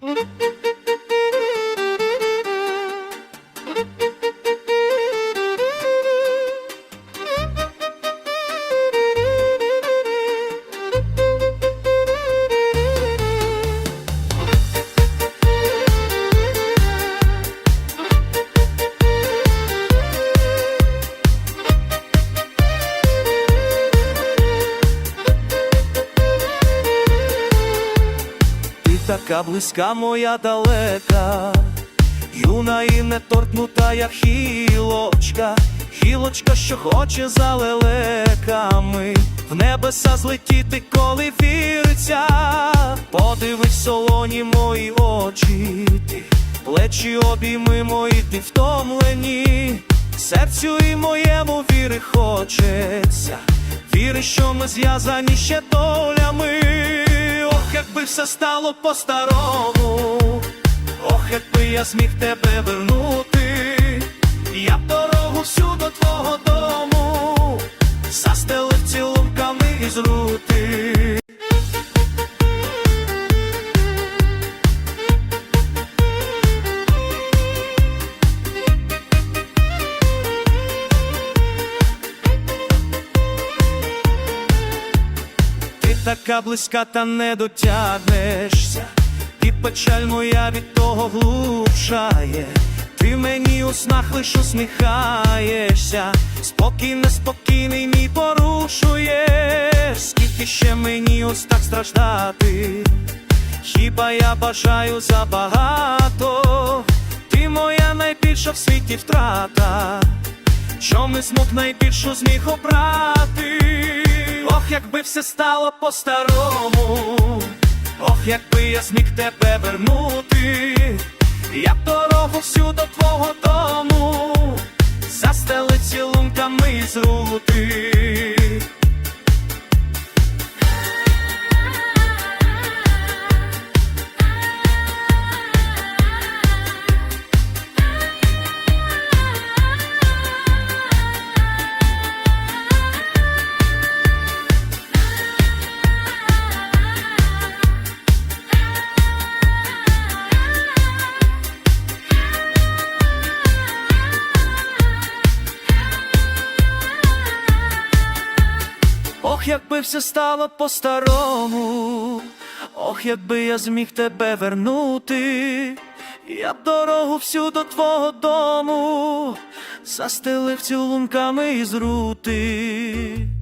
Ти така близька, моя далека, юна і не торкнута, як хілочка, хілочка, що хоче за лелеками, в небеса злетіти, коли віриться, подивись солоні мої очі, ти, плечі обійми мої, ти втомлені, серцю і моєму віри хочеться, віри, що ми зв'язані ще долями. Якби все стало по-старому, ох, якби я зміг тебе вернути, я б дорогу всю до твого дому, застелив цілунками із рути. Така близька, та не дотягнешся, і печаль моя від того глушає. Ти мені у снах лиш усміхаєшся, спокій неспокійний мій порушуєш, скільки ще мені ось так страждати, хіба я бажаю забагато, ти моя найбільша в світі втрата. Що ми смут найбільшу зміг обрати, ох, якби все стало по-старому, ох, якби я зміг тебе вернути, я б дорогу всю до твого дому, застели цілунками з рути. Ох, якби все стало по-старому, ох, якби я зміг тебе вернути, я б дорогу всю до твого дому застелив цілунками із рути.